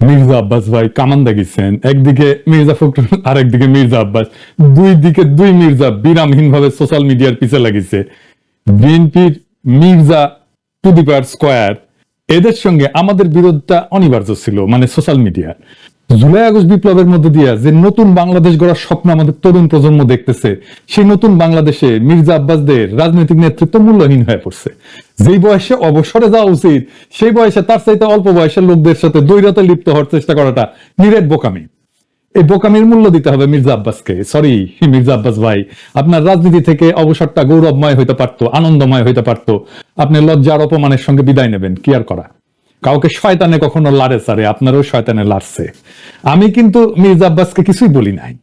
মির্জা আব্বাস ভাই কামান দেখিছেন একদিকে মির্জা ফখরুল আর একদিকে মির্জা আব্বাস। দুই দিকে দুই মির্জা বিরামহীন ভাবে সোশ্যাল মিডিয়ার পিছে লাগিছে। বিএনপির মির্জা টু দি স্কোয়ার, এদের সঙ্গে আমাদের বিরোধটা অনিবার্য ছিল মানে সোশ্যাল মিডিয়া জুলাই আগস্ট বিপ্লবের মধ্যে দিয়া যে নতুন বাংলাদেশ গড়ার স্বপ্ন আমাদের তরুণ প্রজন্ম দেখতেছে, সেই নতুন বাংলাদেশে মির্জা আব্বাসদের রাজনৈতিক নেতৃত্ব মূল্যহীন হয়ে পড়ছে। যেই বয়সে অবসরে যাওয়া উচিত, সেই বয়সে তার চাইতে অল্প বয়সের লোকদের সাথে দৈরতে লিপ্ত হওয়ার চেষ্টা করাটা নিরেট বোকামি। এই বোকামির মূল্য দিতে হবে মির্জা আব্বাসকে। সরি মির্জা আব্বাস ভাই, আপনার রাজনীতি থেকে অবসরটা গৌরবময় হইতে পারতো, আনন্দময় হইতে পারতো। আপনি লজ্জার অপমানের সঙ্গে বিদায় নেবেন, কি আর করা? কাউকে শয়তানে কখনো লাড়ে সারে আপনারও শয়তানে লাড়ছে। আমি কিন্তু মির্জা আব্বাসকে কিছুই বলি নাই।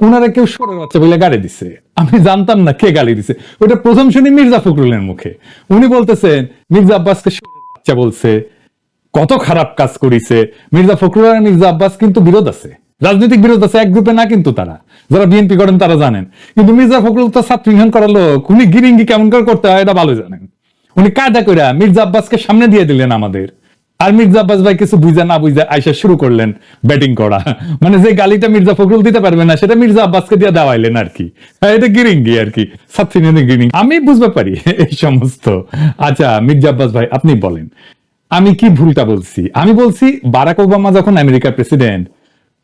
উনারা কেউ সরের বাচ্চা বলে গালি দিছে। আমি জানতাম না কে গালি দিছে। ওটা প্রথম শুনি মির্জা ফখরুলের মুখে। উনি বলতেছেন, মির্জা আব্বাসকে বাচ্চা বলছে, কত খারাপ কাজ করিছে। মির্জা ফখরুল আর মির্জা আব্বাস কিন্তু বিরোধ আছে। রাজনৈতিক বিরোধ আছে, এক গ্রুপে না কিন্তু তারা। যারা বিএনপি করেন তারা জানেন। কিন্তু মির্জা ফখরুল তো ছাত্র করার লোক, উনি গিরিঙ্গি কেমন করে করতে হয়, এটা ভালো জানেন। উনি কায়দা করে মির্জা আব্বাসকে সামনে দিয়ে দিলেন আমাদের। আর মির্জা আব্বাস ভাই কিছু বুঝা না বুঝা আইসা শুরু করলেন ব্যাটিং করা। মানে যে গালিটা মির্জা ফখরুল দিতে পারবে না সেটা মির্জা আব্বাসকে দিয়ে দেওয়াইলেন আর কি হ্যাঁ, এটা গিরিঙ্গি আর কি ইউনিয়নের গিরিঙ্গি। আমি বুঝতে পারি এই সমস্ত। আচ্ছা মির্জা আব্বাস ভাই আপনি বলেন। আমি কি ভুলটা বলছি? আমি বলছি বারাক ওবামা যখন আমেরিকার প্রেসিডেন্ট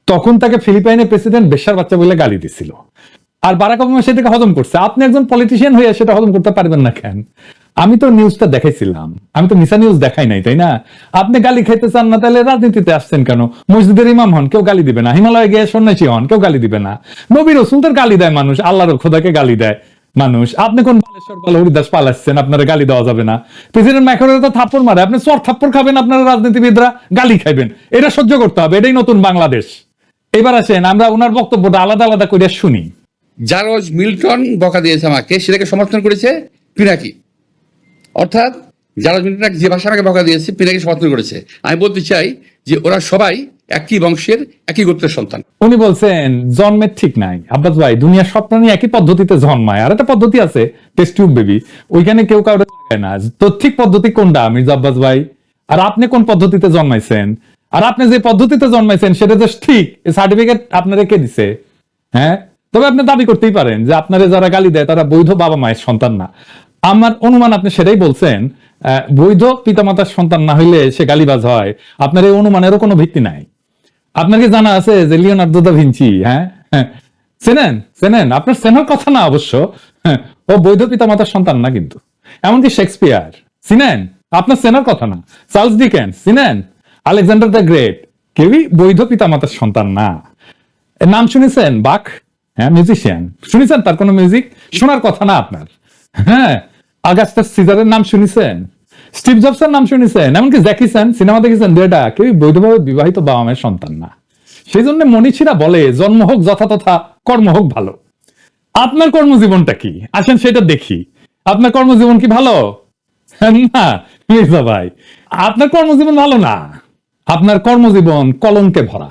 তখন তাকে ফিলিপাইনের প্রেসিডেন্ট বেশার বাচ্চা বলে গালি দিছিল। আর বারাক ওবামা সেটাকে হজম করছে। আপনি একজন পলিটিশিয়ান হয়ে সেটা হজম করতে পারবেন না কেন? আমি তো নিউজটা দেখাইছিলাম। আমি তো মিসা নিউজ দেখাই নাই, তাই না? আপনি গালি খাইতে চান না, তাহলে রাজনীতিতে আসছেন কেন? মসজিদের ইমাম হন, কেউ গালি দিবে না। হিমালয়ে গিয়ে সন্ন্যাসী হন, কেউ গালি দিবে না। নবী রসুলদের গালি দেয় মানুষ, আল্লাহর খোদাকে গালি দেয় মানুষ। আপনি কোন বালেশ্বর পাল হরিদাস পাল আসছেন, আপনারা গালি দেওয়া যাবে না। প্রেসিডেন্ট ম্যাকরে তো থাপ্পড় মারে, আপনি চর থাপ্পড় খাবেন আপনারা রাজনীতিবিদরা, গালি খাইবেন। এটা সহ্য করতে হবে, এটাই নতুন বাংলাদেশ। এবার আসেন, আমরা ওনার বক্তব্যটা আলাদা আলাদা করে শুনি। জারজ মিল্টন বকা দিয়েছে আমাকে, সেটাকে সমর্থন করেছে পিনাকি। অর্থাৎ জারজ মিল্টন যে ভাষা আমাকে বকা দিয়েছে পিনাকি সমর্থন করেছে। আমি বলতে চাই যে ওরা সবাই একই বংশের, একই গোত্রের সন্তান। উনি বলছেন, জন্মের ঠিক নাই। আব্বাস ভাই, দুনিয়ার সব প্রাণী একই পদ্ধতিতে জন্মায়। আর একটা পদ্ধতি আছে টেস্ট টিউব বেবি। ওইখানে কেউ কাউরে না। তো ঠিক পদ্ধতি কোনটা, মির্জা আব্বাস ভাই? আর আপনি কোন পদ্ধতিতে জন্মাইছেন? আর আপনি যে পদ্ধতিতে জন্মাইছেন, সেটা যে ঠিক। সার্টিফিকেট আপনারা কে দিছে? হ্যাঁ? তবে আপনি দাবি করতেই পারেন যে আপনারা যারা গালি দেয়, তারা বৈধ বাবা মায়ের সন্তান না। আমার অনুমান আপনি সেটাই বলছেন বৈধ পিতামাতার সন্তান না হইলে সে গালিবাজ হয়। আপনার এই অনুমানেরও কোনো ভিত্তি নাই। আপনার কি জানা আছে যে লিওনার্দো দা ভিঞ্চি হ্যাঁ? হ্যাঁ। চেনেন? চেনেন? আপনার চেনার কথা না অবশ্য। হ্যাঁ, ও বৈধ পিতামাতার সন্তান না কিন্তু। এমনকি শেক্সপিয়ার। চিনেন? আপনার চেনার কথা না। চার্লস ডিকেন্স চিনেন? Alexander the great. কেউই বৈধ পিতামাতার সন্তান না। নাম শুনেছেন? বাক? হ্যাঁ মিউজিশিয়ান। শুনেছেন তার কোনো মিউজিক? শোনার কথা না আপনার। হ্যাঁ। আগাস্টাস সিজারের নাম শুনেছেন? স্টিভ জবসের নাম শুনেছেন? এমনকি জ্যাকি চ্যান সিনেমা দেখেছেন দুটা কেউই বৈধভাবে বিবাহিত বাবা মায়ের সন্তান না। সেই জন্য মনীষীরা বলে, জন্ম হোক যথাতথা কর্ম হোক ভালো। আপনার কর্মজীবনটা কি? আসেন সেটা দেখি। আপনার কর্মজীবন কি ভালো? না ভাই। আপনার কর্মজীবন ভালো না। আপনার কর্মজীবন কলঙ্কে ভরা।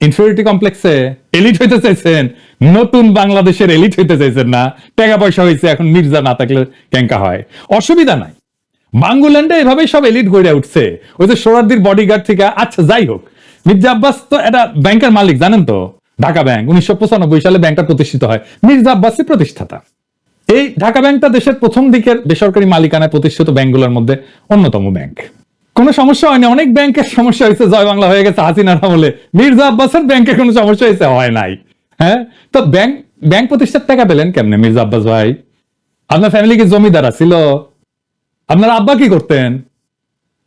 ইনফিউরিটি কমপ্লেক্সে এলিট হইতে চাইছেন। নতুন বাংলাদেশের এলিট হইতে চাইছেন না। টাকা পয়সা হয়েছে এখন মির্জা না থাকলে ক্যাঙ্কা হয়। অসুবিধা নাই। বাঙ্গুল্যান্ডে এভাবেই সব এলিট গড়ে উঠছে। ওই যে সোরারদির বডিগার্ড থেকে আচ্ছা যাই হোক। মির্জা আব্বাস তো এটা ব্যাংকের মালিক, জানেন তো? ঢাকা ব্যাংক, উনিশশো পঁচানব্বই সালে ব্যাংকটা প্রতিষ্ঠিত হয়। মির্জা আব্বাসই প্রতিষ্ঠাতা। এই ঢাকা ব্যাংকটা দেশের প্রথম দিকের বেসরকারি মালিকানায় প্রতিষ্ঠিত ব্যাংকগুলোর মধ্যে অন্যতম ব্যাংক। কোনো সমস্যা হয়নি। অনেক ব্যাংকের সমস্যা হয়েছে, জয় বাংলা হয়ে গেছে, হাসিনার আমলে। মির্জা আব্বাসের ব্যাংকের কোনো সমস্যা হয়েছে? হয় নাই। হ্যাঁ? তো ব্যাংক ব্যাংক প্রতিষ্ঠার টাকা পেলেন কেমনে মির্জা আব্বাস ভাই? আপনার ফ্যামিলি কি জমিদার ছিল আপনার আব্বা কি করতেন?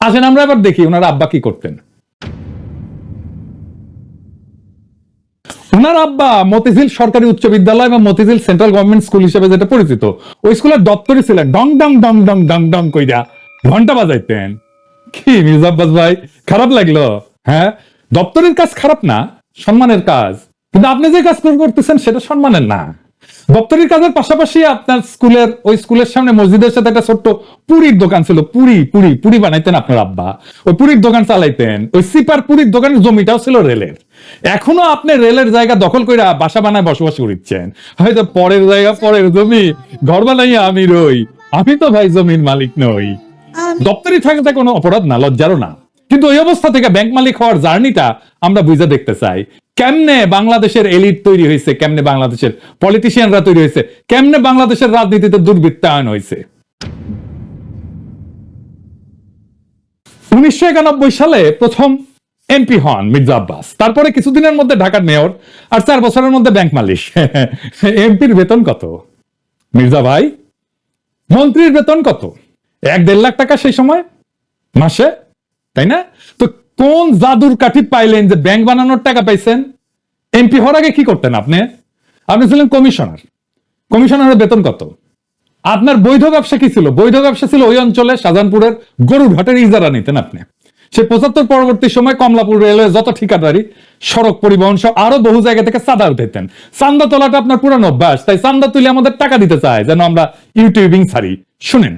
আসেন, আমরা এবার দেখি ওনার আব্বা কি করতেন। ওনার আব্বা মতিঝিল সরকারি উচ্চ বিদ্যালয় বা মতিঝিল সেন্ট্রাল গভর্নমেন্ট স্কুল হিসেবে যেটা পরিচিত, ওই স্কুলের দপ্তরই ছিলেন। ডং ডং ডং ডং ডং ডং কইরা ঘণ্টা বাজাইতেন। কি মির্জা আব্বাস ভাই? খারাপ লাগল? হ্যাঁ? দপ্তরের কাজ খারাপ না, সম্মানের কাজ। কিন্তু আপনি যে কাজ করতেছেন, সেটা সম্মানের না। দপ্তরের কাজের পাশাপাশি আপনার স্কুলের, ওই স্কুলের সামনে মসজিদের সাথে একটা ছোট্ট পুরীর দোকান ছিল। পুরি পুরি পুরি বানাইতেন আপনার আব্বা। ওই পুরীর দোকান চালাইতেন। ওই সিপার পুরীর দোকানের জমিটাও ছিল রেলের। এখনও আপনি রেলের জায়গা দখল করে বাসা বানায় বসবাস করছেন হয়তো পরের জায়গা, পরের জমি। ঘর বানাইয়া আমি রই। আমি তো ভাই জমির মালিক নই। দপ্তরি থাকাটা কোনো অপরাধ না, লজ্জারও না। কিন্তু ওই অবস্থা থেকে ব্যাংক মালিক হওয়ার জার্নিটা আমরা বুঝে দেখতে চাই। কেমনে বাংলাদেশের এলিট তৈরি হয়েছে, কেমনে বাংলাদেশের পলিটিশিয়ানরা তৈরি হয়েছে, কেমনে বাংলাদেশের রাজনীতিতে দুর্বৃত্তায়ন হয়েছে? উনিশশো একানব্বই সালে প্রথম এমপি হন মির্জা আব্বাস। তারপরে কিছুদিনের মধ্যে ঢাকার মেয়র আর চার বছরের মধ্যে ব্যাংক মালিক। এমপির বেতন কত? মির্জা ভাই, মন্ত্রীর বেতন কত? এক দেড় লাখ টাকা সেই সময়? মাসে? তাই না? তো কোন জাদুর কাঠি পাইলেন যে ব্যাংক বানানোর টাকা পাইছেন? এমপি হওয়ার আগে কি করতেন আপনি? আপনি ছিলেন কমিশনার কমিশনারের বেতন কত? আপনার বৈধ ব্যবসা কি ছিল? বৈধ ব্যবসা ছিল ওই অঞ্চলে শাহজাহানপুরের গরুর ঘাটের ইজারা নিতেন আপনি। সে পঁচাত্তর পরবর্তী সময় কমলাপুর রেলওয়ে যত ঠিকাদারি, সড়ক পরিবহন সহ আরও বহু জায়গা থেকে চাঁদা উঠাইতেন। চান্দা তোলাটা আপনার পুরানো অভ্যাস, তাই চান্দা তুলে আমাদের টাকা দিতে চায় যেন আমরা ইউটিউবিং ছাড়ি। শুনেন।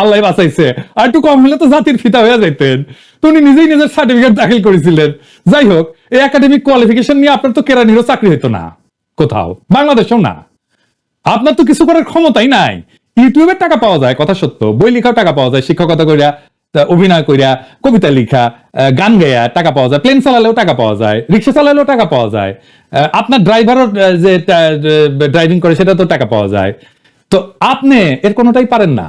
আল্লাহ বাঁচাইছে। আর একটু কম হলে তো জাতির ফিতা হয়ে যাইতেন। তো উনি নিজেই নিজের সার্টিফিকেট দাখিল করেছিলেন। যাই হোক, এই একাডেমিক কোয়ালিফিকেশন নিয়ে আপনার তো কেরানিরও চাকরি হতো না। কোথাও। বাংলাদেশেও না। আপনার তো কিছু করার ক্ষমতাই নাই। ইউটিউবের টাকা পাওয়া যায়, কথা সত্য। বই লেখাও টাকা পাওয়া যায়, শিক্ষকতা করিয়া অভিনয় করিয়া কবিতা লিখা গান গাইয়া টাকা পাওয়া যায়। প্লেন চালালেও টাকা পাওয়া যায়, রিক্সা চালালেও টাকা পাওয়া যায়। আপনার ড্রাইভারও যে ড্রাইভিং করে সেটা তো টাকা পাওয়া যায়। তো আপনি এর কোনোটাই পারেন না।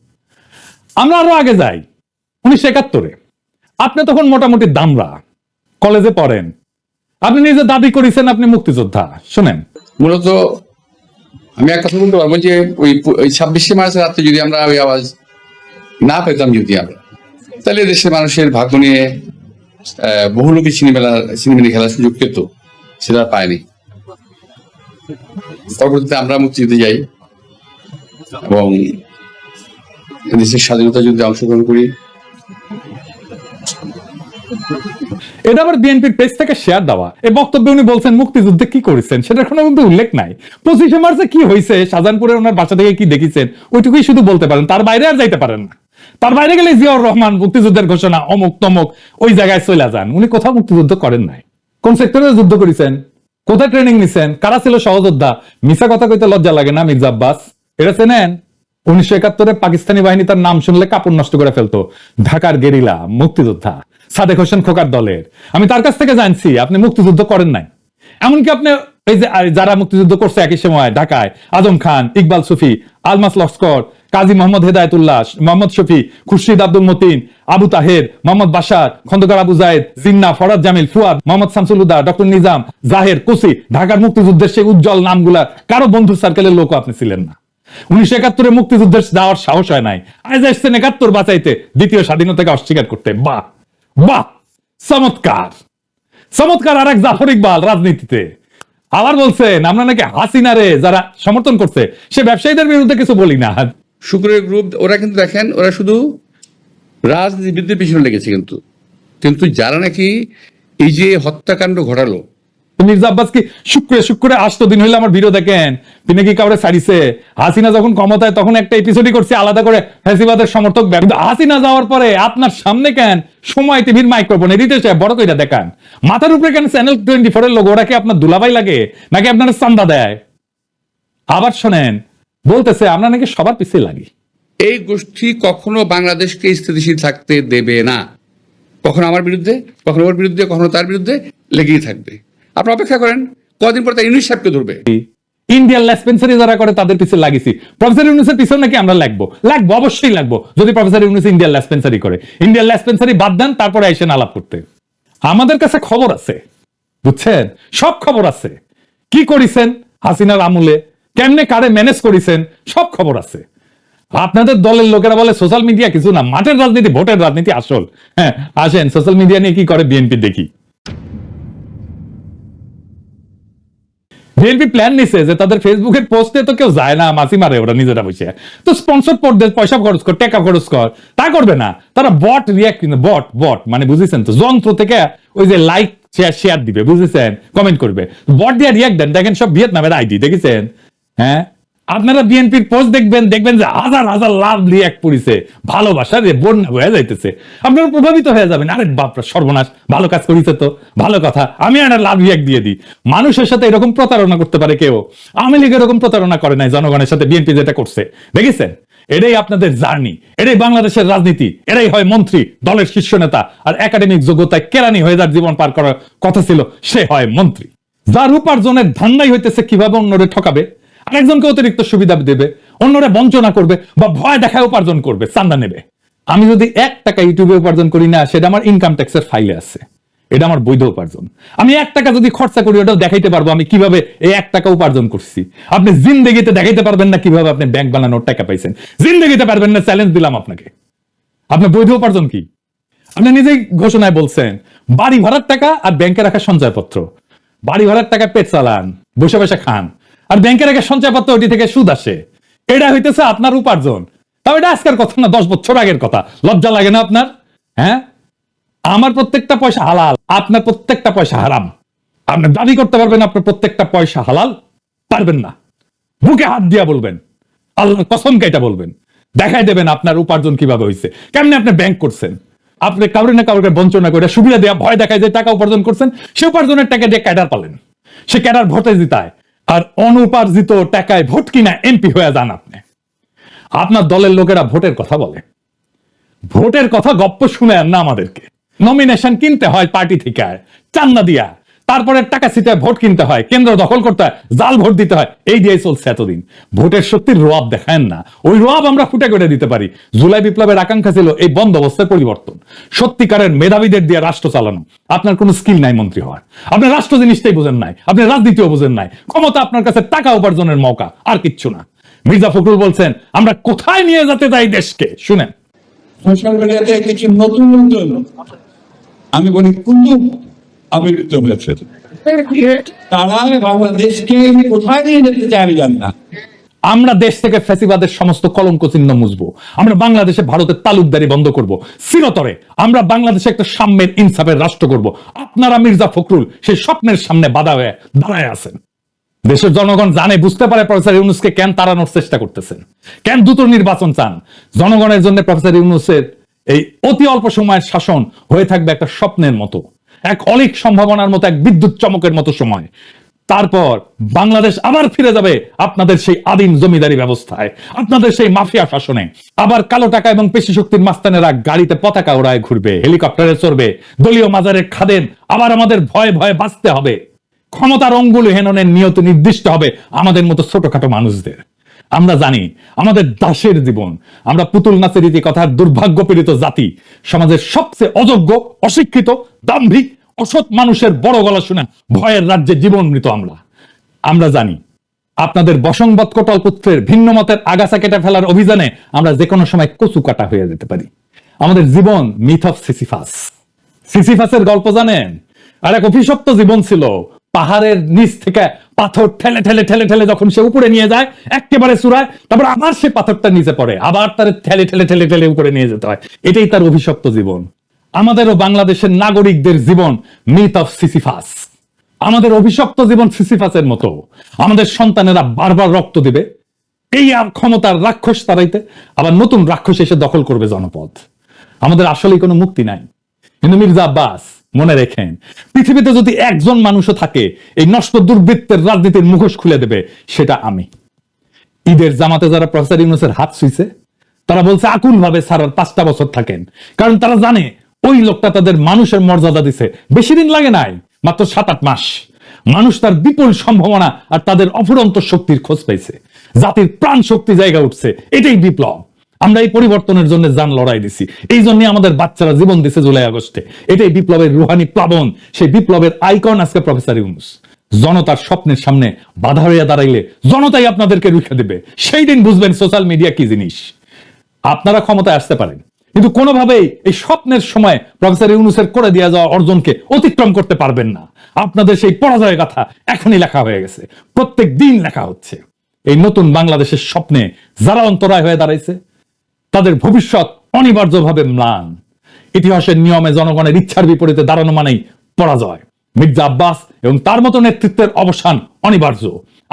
আমরা আরও আগে যাই, উনিশশো একাত্তরে। আপনি তখন মোটামুটি দামরা, কলেজে পড়েন। আপনি নিজে দাবি করেছেন আপনি মুক্তিযোদ্ধা, শোনেন। মূলত আমি এক কথা বলতে পারব যে ওই ওই ছাব্বিশে মার্চ রাত্রে যদি আমরা ওই আওয়াজ না পেতাম যদি আমরা, তাহলে দেশের মানুষের ভাগ্য নিয়ে বহু লোকই সিনেমা সিনেমা খেলার সুযোগ পেত, সেটা পায়নি। পরবর্তীতে আমরা মুক্তিযুদ্ধে যাই এবং দেশের স্বাধীনতা যুদ্ধে অংশগ্রহণ করি। এটা আবার বিএনপির পেজ থেকে শেয়ার দেওয়া। বক্তব্যে উনি বলছেন, মুক্তিযুদ্ধে কি করেছেন? সেটার কোনো কিন্তু উল্লেখ নাই। পঁচিশে মার্চে কি হয়েছে? ওনার বাসা থেকে কি দেখেছেন? ওইটুকুই শুধু বলতে পারেন। তার বাইরে আর যাইতে পারেন না। তার বাইরে গেলে জিয়াউর রহমান মুক্তিযুদ্ধের ঘোষণা, অমুক তমুক, ওই জায়গায় চলে যান। উনি কোথাও মুক্তিযুদ্ধ করেন নাই। কোন সেক্টরে যুদ্ধ করেছেন? কোথায় ট্রেনিং নিছেন? কারা ছিল সহযোদ্ধা? মিশা কথা কইতে লজ্জা লাগে না মির্জা আব্বাস? এটা চেনেন? উনিশশো একাত্তরে পাকিস্তানি বাহিনী তার নাম শুনলে কাপড় নষ্ট করে ফেলতো। ঢাকার গেরিলা, মুক্তিযোদ্ধা, সাদেক হোসেন খোকার দলের। আমি তার কাছ থেকে জানছি, আপনি মুক্তিযুদ্ধ করেন নাই। এমনকি আপনি এই যে যারা মুক্তিযুদ্ধ করছে একই সময়, ঢাকায়, আজম খান, ইকবাল সুফি, আলমাস লস্কর, কাজী মোহাম্মদ হেদায়তুল্লাহ, মোহাম্মদ শফি, খুরশিদ আব্দুল মতিন, আবু তাহের, মোহাম্মদ বাসার খন্দকার আবু জায়েদ, জিন্না, ফরাদ জামিল, ফুয়াদ, মোহাম্মদ শামসুল হুদা, ডক্টর নিজাম, জাহের, কুসি, ঢাকার মুক্তিযুদ্ধের সেই উজ্জ্বল নামগুলা, কারও বন্ধু সার্কেলের লোক আপনি ছিলেন না। উনিশশো একাত্তরে মুক্তিযুদ্ধে যাওয়ার সাহস হয় নাই। আজ আসছেন একাত্তর বাঁচাইতে, দ্বিতীয় স্বাধীনতাকে অস্বীকার করতে। বাহ বাহ, চমৎকার। চমৎকার আর এক জাফর ইকবাল রাজনীতিতে। আবার বলছেন, আমরা নাকি হাসিনারে যারা সমর্থন করছে, সে ব্যবসায়ীদের বিরুদ্ধে কিছু বলি না। শুক্রের গ্রুপ, ওরা কিন্তু দেখেন, ওরা শুধু রাজনীতিবিদদের পিছনে লেগেছে কিন্তু। কিন্তু যারা নাকি এই যে হত্যাকাণ্ড ঘটালো মির্জা আব্বাস কি শুক্রে শুক্রে আসতো দিন হইলে আমার ভিডিও দেখেন? তিনি কি কাউরে ছাড়িছে? হাসিনা যখন ক্ষমতায় তখন একটা এপিসোডই করছে, আলাদা করে ফ্যাসিবাদের সমর্থক কিন্তু হাসিনা যাওয়ার পরে আপনার সামনে কেন সময় টিভির মাইক্রোফোন এডিটে সাহেব, বড় কইরা দেখান। মাথার উপরে কেন চ্যানেল টোয়েন্টি ফোর এর লোক ওরা কি আপনার দুলাভাই লাগে? নাকি আপনার চান্দা দেয়? আবার শোনেন, বলতেছে, আমরা নাকি সবার পিছিয়ে লাগি। এই গোষ্ঠী কখনো বাংলাদেশকে স্থিতিশীল থাকতে দেবে না। কখনো আমার বিরুদ্ধে, কখনো ওর বিরুদ্ধে, কখনো তার বিরুদ্ধে, লেগেই থাকবে। আপনি অপেক্ষা করেন, কদিন পর তার ইউনিট সাহেবকে ধরবে। ইন্ডিয়ান লেসপেন্সারি যারা করে, তাদের পিছিয়ে লাগিয়েছি প্রফেসর ইউনুসের পিছনে নাকি আমরা লাগবো? লাগবো, অবশ্যই লাগবো। যদি প্রফেসর ইউনুস ইন্ডিয়ান লেসপেন্সারি করে। ইন্ডিয়ান লেসপেন্সারি বাদ দেন, তারপরে এসে আলাপ করতে। আমাদের কাছে খবর আছে। বুঝছেন? সব খবর আছে। কি করিছেন হাসিনার আমলে? কেমনে কারে ম্যানেজ করিছেন? সব খবর আছে। আপনাদের দলের লোকেরা বলে, সোশ্যাল মিডিয়া কিছু না। মাঠের রাজনীতি, ভোটের রাজনীতি আসল। হ্যাঁ আসেন, সোশ্যাল মিডিয়া নিয়ে কি করে বিএনপি দেখি? বিএনপি প্ল্যান নিছে যে তাদের ফেসবুকের পোস্টে তো কেউ যায় না, মাসি মারে ওরা নিজেরা বসে। তো স্পন্সর পড় দে পয়সা খরচ কর, টাকা খরচ কর, তা করবে না। তারা বট রিয়াক্ট বট বট মানে বুঝেছেন তো, যন্ত্র থেকে ওই যে লাইক শেয়ার শেয়ার দিবে, বুঝেছেন? কমেন্ট করবে। বট দিয়ে রিয়াক্ট দেন, দেখেন সব ভিয়েতনামের আইডি দেখেছেন? হ্যাঁ? আপনারা বিএনপির পোস্ট দেখবেন দেখবেন যে হাজার হাজার লাভ রিয়াক্ট পড়িছে ভালোবাসা রে বন্যা হয়ে যাইতেছে। আপনারা প্রভাবিত হয়ে যাবেন। আরে বাপরা, সর্বনাশ। ভালো কাজ করিছে তো। ভালো কথা। আমি একটা লাভ রিয়াক্ট দিয়ে দিই। মানুষের সাথে এরকম প্রতারণা করতে পারে কেউ? আওয়ামী লীগ এরকম প্রতারণা করে নাই, জনগণের সাথে বিএনপি যেটা করছে। দেখেছেন? এটাই আপনাদের জার্নি এটাই বাংলাদেশের রাজনীতি। এটাই হয় মন্ত্রী, দলের শীর্ষ নেতা। আর একাডেমিক যোগ্যতায় কেরানি হয়ে যার জীবন পার করার কথা ছিল, সে হয় মন্ত্রী। যার উপার্জনের ধান্দাই হইতেছে কীভাবে অন্যরে ঠকাবে? আরেকজনকে অতিরিক্ত সুবিধা দেবে, অন্যরা বঞ্চনা করবে বা ভয় দেখায় উপার্জন করবে, চান্দা নেবে। আমি যদি এক টাকা ইউটিউবে উপার্জন করি না, সেটা আমার ইনকাম ট্যাক্সের ফাইলে আছে। এটা আমার বৈধ উপার্জন। আমি এক টাকা যদি খরচা করি, ওটাও দেখাইতে পারব আমি কীভাবে এই এক টাকা উপার্জন করছি। আপনি জিন্দগিতে দেখাইতে পারবেন না কীভাবে আপনি ব্যাংক বানানোর টাকা পাইছেন। জিন্দগিতে পারবেন না চ্যালেঞ্জ দিলাম আপনাকে। আপনার বৈধ উপার্জন কি? আপনি নিজেই ঘোষণায় বলছেন, বাড়ি ভাড়ার টাকা আর ব্যাংকে রাখা সঞ্চয়পত্র। বাড়ি ভাড়ার টাকা পেট চালান, বসে বসে খান। আর ব্যাংকে রাখা সঞ্চয়পত্র ওটি থেকে সুদ আসে। এটা হইতেছে আপনার উপার্জন। তাও এটা আজকের কথা না, দশ বছর আগের কথা। লজ্জা লাগে না আপনার? হ্যাঁ? আমার প্রত্যেকটা পয়সা হালাল, আপনার প্রত্যেকটা পয়সা হারাম। আপনি দাবি করতে পারবেন আপনার প্রত্যেকটা পয়সা হালাল, পারবেন না। বুকে হাত দিয়া বলবেন। আল্লাহর কসম কেটা বলবেন। দেখাই দেবেন আপনার উপার্জন কীভাবে হয়েছে কেমনে আপনি ব্যাংক করছেন? আপনি কাউরে না কাউকে বঞ্চনা করে সুবিধা দেওয়া ভয় দেখায় যে টাকা উপার্জন করছেন, সে উপার্জনের টাকা দিয়ে ক্যাডার পালেন। সে ক্যাডার ভোটে জিতায়। আর অনুপার্জিত টাকায় ভোট কিনা এমপি হয়ে যান আপনি। আপনার দলের লোকেরা ভোটের কথা বলে। ভোটের কথা গপ্প শুনে না আমাদেরকে। নমিনেশন কিনতে হয় পার্টি থেকে। চান্না দিয়া। তারপরে টাকা ছিটায় ভোট কিনতে হয়, কেন্দ্র দখল করতে হয়, জাল ভোট দিতে হয়, এই দিয়ে চলছে এতদিন। ভোটের শক্তির রোয়াব দেখায় না। ওই রোয়াব আমরা ফুটে করে দিতে পারি। জুলাই বিপ্লবের আকাঙ্ক্ষা ছিল এই বন্দোবস্তের পরিবর্তন। সত্যিকারের মেধাবীদের দিয়ে রাষ্ট্র চালানো। আপনার কোনো স্কিল নাই মন্ত্রী হওয়ার। আপনি রাষ্ট্র জিনিসটাই বুঝেন নাই। আপনি রাজনীতিও বুঝেন নাই। ক্ষমতা আপনার কাছে টাকা উপার্জনের মৌকা, আর কিচ্ছু না। মির্জা ফখরুল বলছেন, আমরা কোথায় নিয়ে যেতে চাই দেশকে? শুনেন। সোশ্যাল মিডিয়াতে কিছু নতুন নতুন আমি বলি, কুতুব আবির্ভূত হয়েছে। তারা বাংলাদেশকে কোথায় নিয়ে যেতে চায় আমি জানি না। আমরা দেশ থেকে ফ্যাসিবাদের সমস্ত কলঙ্ক চিহ্ন মুছবো। আমরা বাংলাদেশে ভারতের তালুকদারি বন্ধ করব। চিরতরে আমরা বাংলাদেশে একটা সাম্যের ইনসাফের রাষ্ট্র করব। আপনারা মির্জা ফখরুল সেই স্বপ্নের সামনে বাধা হয়ে দাঁড়ায় আছেন। দেশের জনগণ জানে বুঝতে পারে প্রফেসর ইউনুসকে কেন তাড়ানোর চেষ্টা করতেছেন। কেন দ্রুত নির্বাচন চান? জনগণের জন্য প্রফেসর ইউনুসের এই অতি অল্প সময়ের শাসন হয়ে থাকবে একটা স্বপ্নের মতো। এক অলিক সম্ভাবনার মতো, এক বিদ্যুৎ চমকের মতো সময়। তারপর বাংলাদেশ আবার ফিরে যাবে আপনাদের সেই আদিম জমিদারি ব্যবস্থায়, আপনাদের সেই মাফিয়া শাসনে। আবার কালো টাকা এবং পেশি শক্তির মাস্তানেরা গাড়িতে পতাকা ওড়ায় ঘুরবে, হেলিকপ্টারে চড়বে, দলীয় মাজারের খাদেন আবার আমাদের ভয়ে ভয়ে বাঁচতে হবে। ক্ষমতার অঙ্গুল হেননের নিয়ত নির্দিষ্ট হবে আমাদের মতো ছোটখাটো মানুষদের। আমরা জানি, আমাদের দাসের জীবন। আমরা পুতুল নাচের রীতি কথার দুর্ভাগ্য পীড়িত জাতি, সমাজের সবচেয়ে অযোগ্য, অশিক্ষিত দাম্ভিক অসৎ মানুষের বড় গলা শুনে ভয়ের রাজ্যে জীবন মৃত আমরা। আমরা জানি, আপনাদের বসংবৎ কটল পুত্রের ভিন্ন মতের আগাছা কেটে ফেলার অভিযানে আমরা যে কোনো সময় কচু কাটা হয়ে যেতে পারি। আমাদের জীবন মিথ অফ সিসিফাস। সিসিফাসের গল্প জানেন, আর এক অভিশপ্ত জীবন ছিল পাহাড়ের নিচ থেকে পাথর ঠেলে ঠেলে ঠেলে ঠেলে যখন সে উপরে নিয়ে যায়, একেবারে চূড়ায়, তারপর আবার সে পাথরটা নিচে পড়ে, আবার তার ঠেলে ঠেলে ঠেলে ঠেলে উপরে নিয়ে যেতে হয়। এটাই তার অভিশপ্ত জীবন। আমাদেরও বাংলাদেশের নাগরিকদের জীবন মিথ অফ সিসিফাস আমাদের অভিশপ্ত জীবন সিসিফাসের মতো। আমাদের সন্তানেরা বারবার রক্ত দিবে। এই আর ক্ষমতার রাক্ষস তারাইতে আবার নতুন রাক্ষস এসে দখল করবে জনপদ। আমাদের আসলেই কোনো মুক্তি নাই। কিন্তু মির্জা আব্বাস মনে রেখেন, পৃথিবীতে যদি একজন মানুষও থাকে, এই নষ্ট দুর্বৃত্তের রাজনীতির মুখোশ খুলে দেবে, সেটা আমি। ঈদের জামাতে যারা প্রফেসর ইউনুসের হাত শুইছে তারা বলছে আকুল ভাবে সারার পাঁচটা বছর থাকেন। কারণ তারা জানে, ওই লোকটা তাদের মানুষের মর্যাদা দিছে। বেশি দিন লাগে নাই, মাত্র সাত আট মাস। মানুষ তার বিপুল সম্ভাবনা আর তাদের অফুরন্ত শক্তির খোঁজ পাইছে। জাতির প্রাণ শক্তি জায়গা উঠছে। এটাই বিপ্লব। আমরা এই পরিবর্তনের জন্য যান লড়াই দিছি। এই জন্য আমাদের বাচ্চারা জীবন দিছে জুলাই আগস্টে। এটাই বিপ্লবের রুহানি প্লাবন। সেই বিপ্লবের আইকন আজকে প্রফেসর ইউনুস। জনতার স্বপ্নের সামনে বাধা হইয়া দাঁড়াইলে জনতাই আপনাদেরকে রুখে দেবে। সেই দিন বুঝবেন সোশ্যাল মিডিয়া কি জিনিস। আপনারা ক্ষমতায় আসতে পারেন। কিন্তু কোনোভাবেই এই স্বপ্নের সময় প্রফেসর ইউনুসের করে দেওয়া যাওয়া অর্জনকে অতিক্রম করতে পারবেন না। আপনাদের সেই পরাজয়ের কথা এখনই লেখা হয়ে গেছে। প্রত্যেক দিন লেখা হচ্ছে। এই নতুন বাংলাদেশের স্বপ্নে যারা অন্তরায় হয়ে দাঁড়াইছে তাদের ভবিষ্যৎ অনিবার্যভাবে ম্লান। ইতিহাসের নিয়মে জনগণের ইচ্ছার বিপরীতে দাঁড়ানো মানেই পরাজয়। মির্জা আব্বাস এবং তার মতো নেতৃত্বের অবসান অনিবার্য।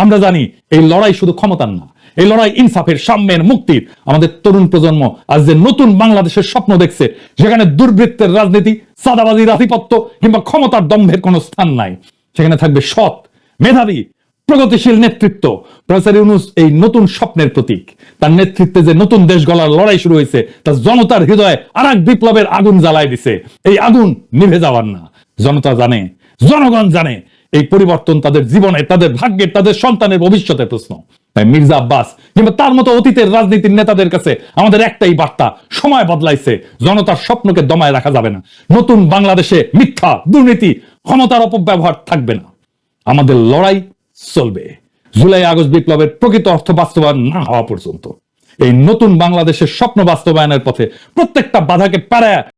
আমরা জানি, এই লড়াই শুধু ক্ষমতার না, এই লড়াই ইনসাফের, সাম্যের, মুক্তির। আমাদের তরুণ প্রজন্ম আজ যে নতুন বাংলাদেশের স্বপ্ন দেখছে যেখানে দুর্বৃত্তের রাজনীতি সাদাবাজির আধিপত্য কিংবা ক্ষমতার দম্ভের কোনো স্থান নাই। সেখানে থাকবে সৎ, মেধাবী প্রগতিশীল নেতৃত্ব। প্রফেসর ইউনুস এই নতুন স্বপ্নের প্রতীক। তার নেতৃত্বে যে নতুন দেশ গলার লড়াই শুরু হয়েছে, তা জনতার হৃদয়ে আর বিপ্লবের আগুন জ্বালায় দিছে। এই আগুন নিভে যাওয়ার না। জনতা জানে, জনগণ জানে, এই পরিবর্তন তাদের জীবনে, তাদের ভাগ্যের, তাদের সন্তানের ভবিষ্যতের প্রশ্ন। তাই মির্জা আব্বাস কিংবা তার মতো অতীতের রাজনীতির নেতাদের কাছে আমাদের একটাই বার্তা, সময় বদলাইছে। জনতার স্বপ্নকে দমায় রাখা যাবে না। নতুন বাংলাদেশে মিথ্যা, দুর্নীতি, ক্ষমতার অপব্যবহার থাকবে না। আমাদের লড়াই চলবে। জুলাই, আগস্ট বিপ্লবের প্রকৃত অর্থ বাস্তবায়ন না হওয়া পর্যন্ত। এই নতুন বাংলাদেশের স্বপ্ন বাস্তবায়নের পথে প্রত্যেকটা বাধাকে প্যারায়